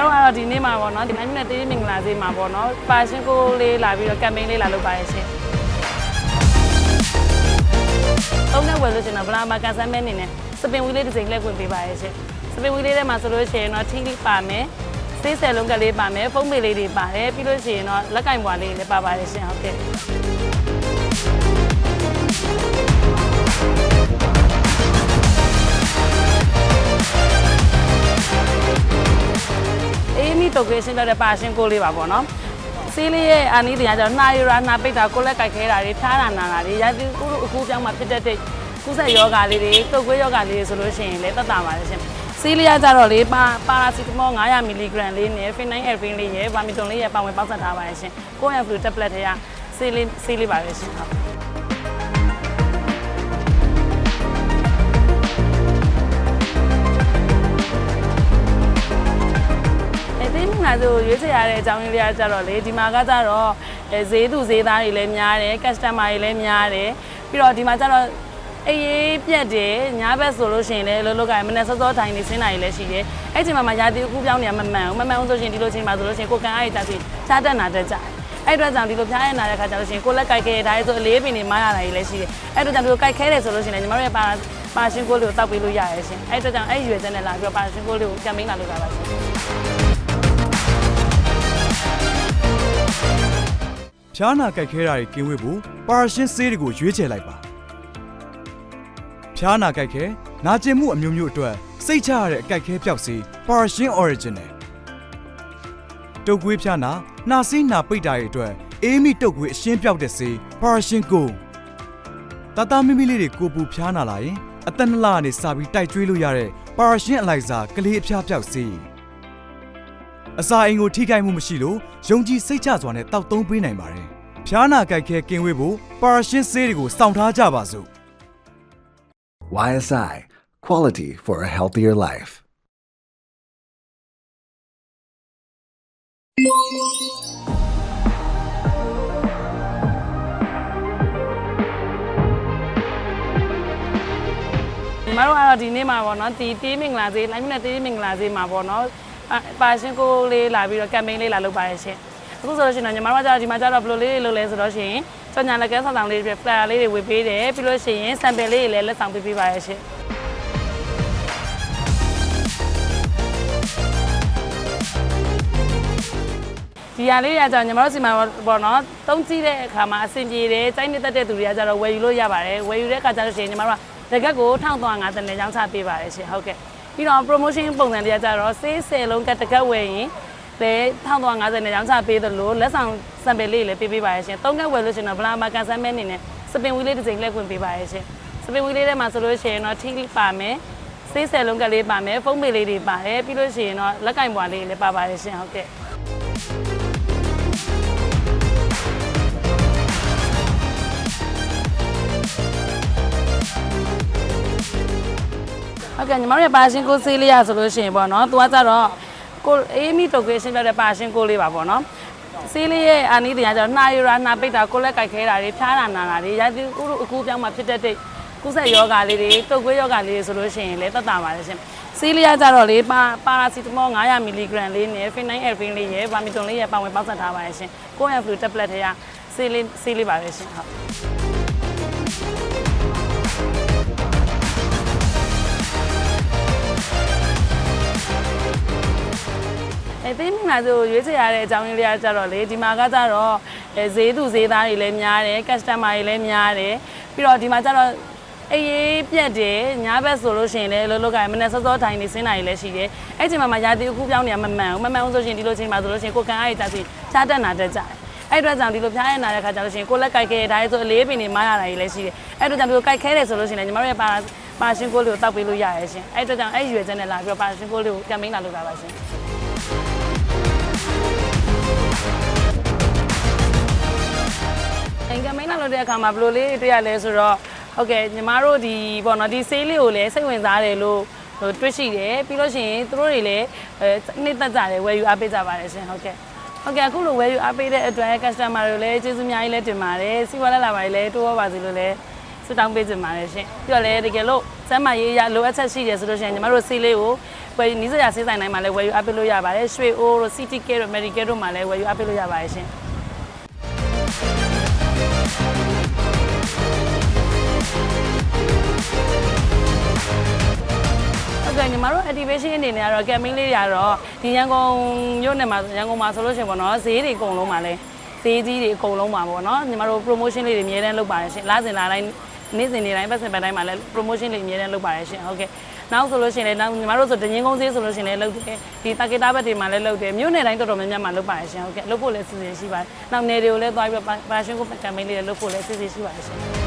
တို့ကတော့ဒီနေ့မှာပေါ့နော်ဒီနိုင်နဲ့တေးမင်္ဂလာဈေးမှာပေါ့နော်ပါရှင်ကိုလေးလာပြီးတော့ကမ်ပိန်းလေးလာလုပ်ပါရရှင်သုံးနဲ့ဝယ်လို့ရှင်တော့ဗလာမာကန်ဆန်းမဲနေနဲ့စပင်ဝီလေးတစ်စိမ့်လက်ခွင့်ပေးပါရရှင်စပင်ဝီလေးထဲမှာဆိုလို့ရှိရင်တော့ထီးလေးပါမယ်စေးဆယ်လုံးကလေးပါမယ်ဖုံးမေလေးတွေပါတယ်ပြီးလို့ရှိရင်တော့လက်ကင်ပွားလေးလည်းပါပါရရှင်ဟုတ်ကဲ့ အေးမီတုတ်ကလေးရှင်းပြတဲ့ပါရှင်ကိုလေးပါပေါ့နော်စီးလေးရဲ့အာနီးတရားကျတော့နှာရရာနှာပိတ်တာကိုလက်ကြိုက်ခဲတာတွေဖျားတာနာတာတွေရာသီဥတုအခုကြောင်းမှာဖြစ်တတ်တဲ့ကုသယောဂါလေးတွေတုတ်ကွေးယောဂါလေးတွေဆိုလို့ရှိရင်လည်းသက်သာပါတယ်ရှင်စီးလေးကကြတော့လေပါပါရာစီတမော900မီလီဂရမ်လေးနဲ့ဖင်နိုင်းအယ်ဖင်လေးရဲ့ဗာမီတွန်လေးရဲ့ပါဝင်ပေါက်ဆက်ထားပါတယ်ရှင်ကိုယ့်ရဲ့ဖလူတက်ပလက်တွေကစီးလေးစီးလေးပါပဲရှင်ဟုတ် နာဆိုရွေးချယ်ရတဲ့အကြောင်းရင်းလေးကကြတော့လေဒီမှာကကြတော့အဲဈေးသူဈေးသားတွေလည်းများတယ် customer တွေလည်းများတယ်ပြီးတော့ဒီမှာကြတော့အေးရေးပြက်တယ်ညဘက်ဆိုလို့ရှိရင်လည်းလောလောကမနေ့စောစောထိုင်နေစင်းနိုင်လည်းရှိတယ်အဲ့ဒီမှာမှရာသီဥခုပြောင်းနေရမမှန်ဘူးမမှန်ဘူးဆိုရှင်ဒီလိုချိန်မှာဆိုလို့ရှိရင်ကိုကန်အားရတက်ပြီးချားတက်နာတက်ကြတယ်အဲ့အတွက်ကြောင့်ဒီလိုဖျားရနာတဲ့ခါကျလို့ရှိရင်ကိုလက်ကြိုက်ခဲဒါလေးဆိုအလေးပင်နေမရတာကြီးလည်းရှိတယ်အဲ့အတွက်ကြောင့်ဒီလိုကြိုက်ခဲတယ်ဆိုလို့ရှိရင်ညီမတို့ရဲ့ပါပါရှင်ကိုလေးကိုတောက်ပေးလို့ရရဲ့ရှင်အဲ့အတွက်ကြောင့်အဲ့ရွယ်ချက်နဲ့လာပြီးတော့ပါရှင်ကိုလေးကိုကမ်ပိန်းလာလုပ်တာပါရှင် ဖျားနာကြိုက်ခဲတာတွေကင်းဝေးဖို့ပါရာရှင်းဆေးတွေကိုရွေးချယ်လိုက်ပါဖျားနာကြိုက်ခဲနာကျင်မှုအမျိုးမျိုးအတွက်စိတ်ချရတဲ့အကြိုက်ခဲပျောက်ဆေးပါရာရှင်း original တုတ်ကွေးဖျားနာနှာစေးနာပိတ်တာတွေအတွက်အေးမိတုတ်ကွေးအရှင်းပြောက်တဲ့ဆေးပါရာရှင်းကိုတတမီမီလေးတွေကိုပူဖျားနာလာရင်အသက်နှစ်လကနေစပြီးတိုက်ကျွေးလို့ရတဲ့ပါရာရှင်းအလိုက်စာကလေးအဖျားပျောက်ဆေး အစာအိမ်ကိုထိခိုက်မှုမရှိလို့ယုံကြည်စိတ်ချစွာနဲ့တောက်သုံးပေးနိုင်ပါတယ်။ဖျားနာကြိုက်ခဲကင်းဝေးဖို့ပါရာရှင်းဆေးတွေကိုစောင့်ထားကြပါစို့ YSI Quality for a Healthier Life. ညီမတို့ကတော့ဒီနေ့မှာပေါ့နော်ဒီတေးမင်္ဂလာဈေးလိုင်းမနဲ့တေးမင်္ဂလာဈေးမှာပေါ့နော် ပါပါရှင်ကိုလေးလာပြီးတော့ကမ်ပိန်းလေးလာလုပ်ပါရရှင်အခုဆိုလို့ရှိရင်တော့ညီမတို့ကကြတော့ဒီမှာကြတော့ဘယ်လိုလေးတွေလုပ်လဲဆိုတော့ရှင်ကြောင်ညာလက်ကဲဆောင်ဆောင်လေးတွေဖလာလေးတွေဝေပေးတယ်ပြီးလို့ရှိရင်ဆမ်ပယ်လေးတွေလည်းလက်ဆောင်ပေးပေးပါရရှင်ဒီရလေးရကြတော့ညီမတို့စီမှာပေါ့နော်တုံးကြည့်တဲ့အခါမှာအဆင်ပြေတယ်စိုက်နေတတ်တဲ့သူတွေကကြတော့ဝယ်ယူလို့ရပါတယ်ဝယ်ယူတဲ့အခါကျတော့ရှင်ညီမတို့ကတကက်ကို1350နဲ့ရောင်းချပေးပါတယ်ရှင်ဟုတ်ကဲ့ ပြီးတော့ promotion ပုံစံတွေကကြတော့စေး10လုံးကတကက်ဝယ်ရင်လေ1350နဲ့ရောင်းချပေးသလိုလက်ဆောင်စံပယ်လေးလည်းပေးပေးပါရရှင်သုံးကက်ဝယ်လို့ရှင်တော့ဗလာမာကန်ဆန်းမဲနေနဲ့စပင်ဝီလေးတစ်စိမ့်လက်ခွင့်ပေးပါရရှင်စပင်ဝီလေးထဲမှာဆိုလို့ရှိရင်တော့ထီးလေးပါမယ်စေး10လုံးကလေးပါမယ်ဖုံးမေလေးတွေပါတယ်ပြီးလို့ရှိရင်တော့လက်ကင်ပွားလေးလည်းပါပါရရှင်ဟုတ်ကဲ့ ဟုတ်ကဲ့ညီမတို့ရဲ့ပါရှင်ကိုဆေးလေးရဆိုလို့ရှိရင်ပေါ့နော်။သူကကြတော့ကိုအေးမီတုတ်ကလေးရှင်းပြတဲ့ပါရှင်ကိုလေးပါပေါ့နော်။ဆေးလေးရဲ့အာနီးတရားကျတော့နှာရရာနှာပိတ်တာကိုလက်ကြိုက်ခဲတာတွေဖျားတာနာတာတွေရာသီဥတုအခုကြောင်းမှာဖြစ်တတ်တဲ့ကုသယောဂါလေးတွေတုတ်ကွေးယောဂါလေးတွေဆိုလို့ရှိရင်လည်းသက်သာပါတယ်ရှင်။ဆေးလေးကကြတော့လေပါပါရာစီတမော900မီလီဂရမ်လေးနဲ့ဖင်နိုင်းအယ်ဖင်လေးရဲ့ဗာမီတွန်လေးရဲ့ပါဝင်ပေါက်ဆက်ထားပါတယ်ရှင်။ကိုယ့်ရဲ့ဖလူတက်ပလက်တွေကဆေးလေးဆေးလေးပါပဲရှင်ဟုတ် အဲသိမှုနာဆိုရွေးချယ်ရတဲ့အကြောင်းရင်းလေးကကြတော့လေဒီမှာကကြတော့အဲဈေးသူဈေးသားတွေလည်းများတယ် customer တွေလည်းများတယ်ပြီးတော့ဒီမှာကြတော့အေးရေးပြက်တယ်ညဘက်ဆိုလို့ရှိရင်လည်းလောလောကမနေ့စောစောထိုင်နေစင်းနိုင်လည်းရှိတယ်အဲ့ချိန်မှာမှရာသီဥခုပြောင်းနေရမမှန်ဘူးမမှန်ဘူးဆိုရှင်ဒီလိုချိန်မှာဆိုလို့ရှိရင်ကိုကန်အားရတက်စီချားတက်နာတက်ကြတယ်အဲ့အတွက်ကြောင့်ဒီလိုဖျားရနာတဲ့ခါကျလို့ရှိရင်ကိုလက်ကြိုက်ခဲဒါလေးဆိုအလေးပင်နေမရတာကြီးလည်းရှိတယ်အဲ့အတွက်ကြောင့်ဒီလိုကြိုက်ခဲတယ်ဆိုလို့ရှိရင်ညီမတို့ရဲ့ပါပါရှင်ကိုလေးကိုတောက်ပေးလို့ရရဲ့ရှင်အဲ့အတွက်ကြောင့်အဲ့ရွယ်ချက်နဲ့လာပြီးတော့ပါရှင်ကိုလေးကိုကမ်ပိန်းလာလုပ်တာပါရှင် လာလို့တဲ့အခါမှာဘယ်လိုလေးတွေ့ရလဲဆိုတော့ဟုတ်ကဲ့ညီမတို့ဒီပေါ့နော်ဒီဆေးလေးကိုလည်းစိတ်ဝင်စားတယ်လို့ဟိုတွေ့ရှိတယ်ပြီးလို့ရှိရင်သူတို့တွေလည်းအဲနှစ်သက်ကြတယ်ဝယ်ယူအားပေးကြပါတယ်ရှင်ဟုတ်ကဲ့ဟုတ်ကဲ့အခုလိုဝယ်ယူအားပေးတဲ့အတွက် customer တွေလည်းကျေးဇူးအများကြီးလည်းတင်ပါတယ်စီးပွားလက်လာပါလည်းတိုးရပါစေလို့လည်းဆုတောင်းပေးချင်ပါတယ်ရှင်ပြီးတော့လည်းတကယ်လို့စမ်းမရေးရလိုအပ်ချက်ရှိတယ်ဆိုလို့ရှိရင်ညီမတို့ဆေးလေးကိုဝဝယ်နီးစရာဆေးဆိုင်တိုင်းမှာလည်းဝယ်ယူအပ်ပေးလို့ရပါတယ်ရွှေအိုးတို့ CTK တို့ Medical တို့မှာလည်းဝယ်ယူအပ်ပေးလို့ရပါတယ်ရှင် မတို့ activation အနေနဲ့ကတော့ campaign လေးတွေကတော့ဒီရန်ကုန်မြို့နယ်မှာရန်ကုန်မှာဆိုလို့ရှိရင်ပေါ့နော်ဈေးတွေအကုန်လုံးပါလဲဈေးကြီးတွေအကုန်လုံးပါပေါ့နော်ညီမတို့ promotion လေးတွေအများတန်းလုပ်ပါတယ်ရှင်လစဉ်လာတိုင်းနေ့စဉ်နေ့တိုင်းပတ်စင်ပတ်တိုင်းမှာလည်း promotion လေးအများတန်းလုပ်ပါတယ်ရှင်ဟုတ်ကဲ့နောက်ဆိုလို့ရှိရင်လည်းနောက်ညီမတို့ဆိုတငင်းကုန်းဈေးဆိုလို့ရှိရင်လည်းလုပ်တယ်ဒီတာကီတာဘက်တွေမှာလည်းလုပ်တယ်မြို့နယ်တိုင်းတော်တော်များများမှာလုပ်ပါတယ်ရှင်ဟုတ်ကဲ့လုပ်ဖို့လည်းစီစဉ်ရှိပါတယ်နောက်နယ်တွေကိုလည်းသွားပြီးတော့ပါရှင်ကို campaign လေးတွေလုပ်ဖို့လည်းစီစဉ်ရှိပါတယ်ရှင်